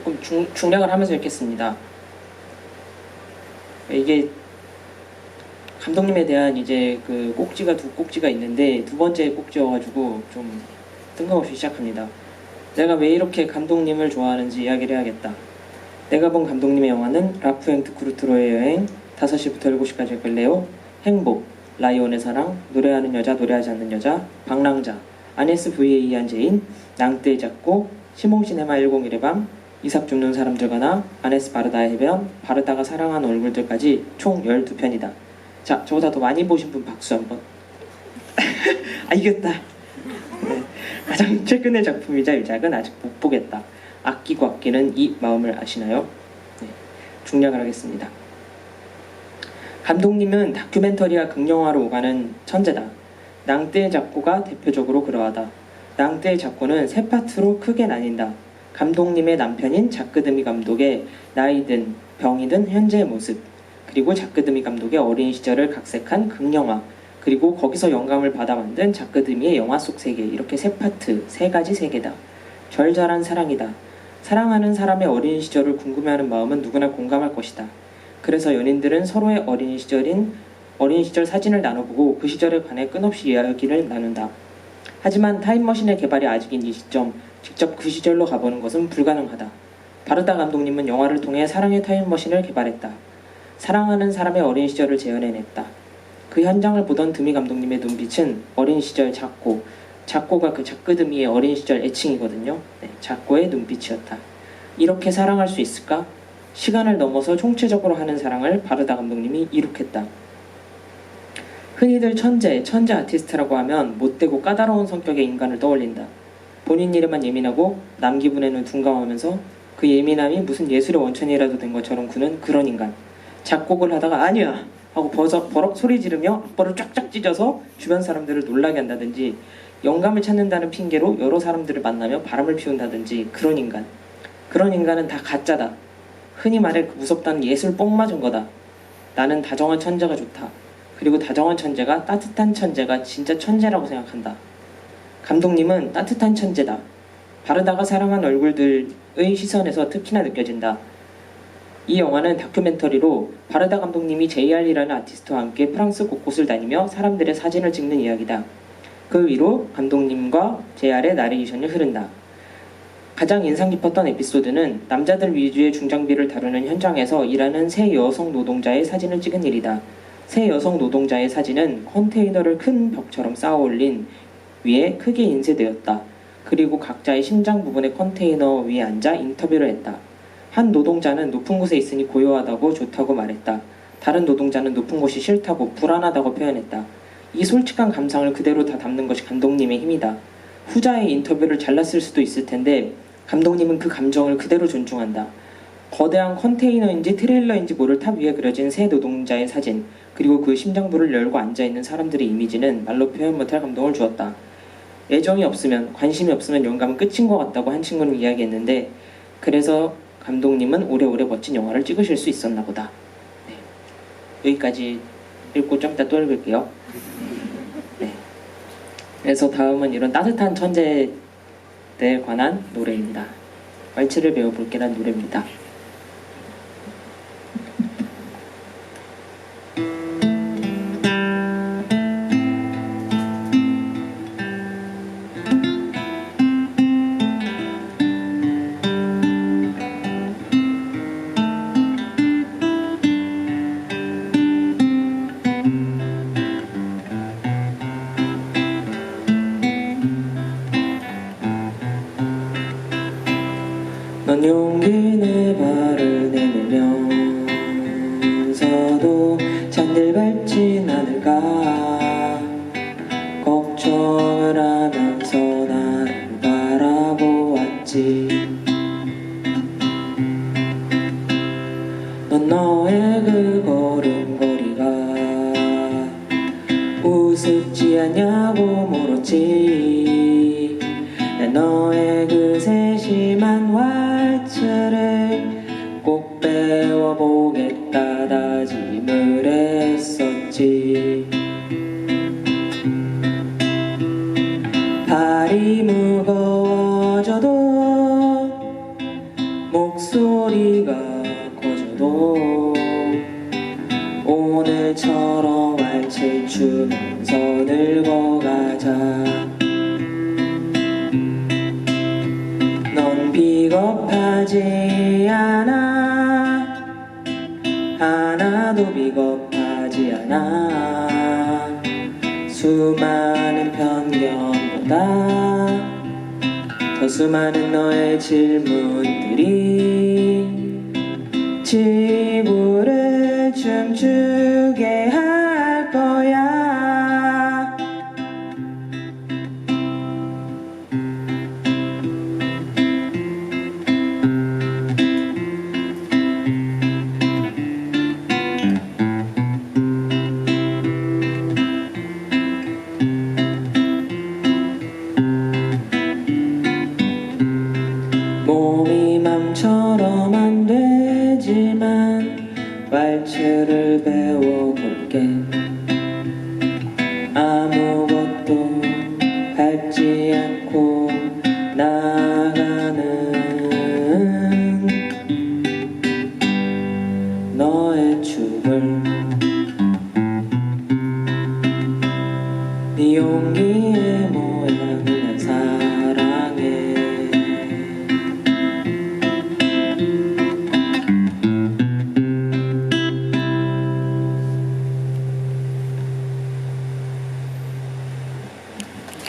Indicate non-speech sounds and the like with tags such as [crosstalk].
조금 중, 중략을 하면서 읽겠습니다. 이게 감독님에 대한 이제 그 꼭지가 두 꼭지가 있는데 두 번째 꼭지여가지고 좀 뜬금없이 시작합니다. 내가 왜 이렇게 감독님을 좋아하는지 이야기를 해야겠다. 내가 본 감독님의 영화는 라프앤트 쿠르트로의 여행, 5시부터 7시까지 갈래요, 행복, 라이온의 사랑, 노래하는 여자, 노래하지 않는 여자, 방랑자, 아네스 VA한 제인, 낭뜨의 작고, 시몽시네마 101의 밤, 이삭 죽는 사람들과 나, 아네스 바르다의 해변, 바르다가 사랑한 얼굴들까지 총 12편이다. 자, 저보다 더 많이 보신 분 박수 한번. [laughs] 아, 이겼다. 네, 가장 최근의 작품이자 일작은 아직 못 보겠다. 아끼고 아끼는 이 마음을 아시나요? 네, 중략을 하겠습니다. 감독님은 다큐멘터리와 극영화로 오가는 천재다. 낭뜨의 작고가 대표적으로 그러하다. 낭뜨의 작고는 세 파트로 크게 나뉜다. 감독님의 남편인 자크드미 감독의 나이든 병이든 현재의 모습, 그리고 자크드미 감독의 어린 시절을 각색한 극영화, 그리고 거기서 영감을 받아 만든 자크드미의 영화 속 세계 이렇게 세 파트, 세 가지 세계다. 절절한 사랑이다. 사랑하는 사람의 어린 시절을 궁금해하는 마음은 누구나 공감할 것이다. 그래서 연인들은 서로의 어린 시절인 어린 시절 사진을 나눠보고 그 시절에 관해 끝없이 이야기를 나눈다. 하지만 타임머신의 개발이 아직인 이 시점, 직접 그 시절로 가보는 것은 불가능하다. 바르다 감독님은 영화를 통해 사랑의 타임머신을 개발했다. 사랑하는 사람의 어린 시절을 재현해냈다. 그 현장을 보던 드미 감독님의 눈빛은 어린 시절 작고, 작고가 그 작그드미의 어린 시절 애칭이거든요. 네, 작고의 눈빛이었다. 이렇게 사랑할 수 있을까? 시간을 넘어서 총체적으로 하는 사랑을 바르다 감독님이 이룩했다. 흔히들 천재, 천재 아티스트라고 하면 못되고 까다로운 성격의 인간을 떠올린다. 본인 일에만 예민하고 남 기분에는 둔감하면서 그 예민함이 무슨 예술의 원천이라도 된 것처럼 구는 그런 인간. 작곡을 하다가 아니야 하고 버럭, 버럭 소리 지르며 악보를 쫙쫙 찢어서 주변 사람들을 놀라게 한다든지 영감을 찾는다는 핑계로 여러 사람들을 만나며 바람을 피운다든지 그런 인간. 그런 인간은 다 가짜다. 흔히 말해 그 무섭다는 예술 뽕 맞은 거다. 나는 다정한 천재가 좋다. 그리고 다정한 천재가 따뜻한 천재가 진짜 천재라고 생각한다. 감독님은 따뜻한 천재다. 바르다가 사랑한 얼굴들의 시선에서 특히나 느껴진다. 이 영화는 다큐멘터리로 바르다 감독님이 JR이라는 아티스트와 함께 프랑스 곳곳을 다니며 사람들의 사진을 찍는 이야기다. 그 위로 감독님과 JR의 나레이션이 흐른다. 가장 인상 깊었던 에피소드는 남자들 위주의 중장비를 다루는 현장에서 일하는 세 여성 노동자의 사진을 찍은 일이다. 세 여성 노동자의 사진은 컨테이너를 큰 벽처럼 쌓아 올린 위에 크게 인쇄되었다. 그리고 각자의 심장 부분의 컨테이너 위에 앉아 인터뷰를 했다. 한 노동자는 높은 곳에 있으니 고요하다고 좋다고 말했다. 다른 노동자는 높은 곳이 싫다고 불안하다고 표현했다. 이 솔직한 감상을 그대로 다 담는 것이 감독님의 힘이다. 후자의 인터뷰를 잘랐을 수도 있을 텐데 감독님은 그 감정을 그대로 존중한다. 거대한 컨테이너인지 트레일러인지 모를 탑 위에 그려진 세 노동자의 사진 그리고 그 심장부를 열고 앉아있는 사람들의 이미지는 말로 표현 못할 감동을 주었다. 애정이 없으면 관심이 없으면 영감은 끝인 것 같다고 한 친구는 이야기했는데 그래서 감독님은 오래오래 멋진 영화를 찍으실 수 있었나 보다. 네. 여기까지 읽고 좀 이따 또 읽을게요. 네. 그래서 다음은 이런 따뜻한 천재에 관한 노래입니다. 왈츠를 배워볼게란 노래입니다. 넌 용기 내 발을 내밀면서도 잔들 밟진 않을까? 걱정을 하면서 나를 바라보았지. 넌 너의 그 걸음걸이가 우습지 않냐고 물었지. 난 너의 보겠다 다짐을 했었지. 발이 무거워져도 목소리가 커져도 오늘처럼 알체 추면서 늙어가자. 넌 비겁하지 않아. 하나도 비겁하지 않아. 수많은 편견보다 더 수많은 너의 질문들이 지구를 춤추 말투를 배워볼게.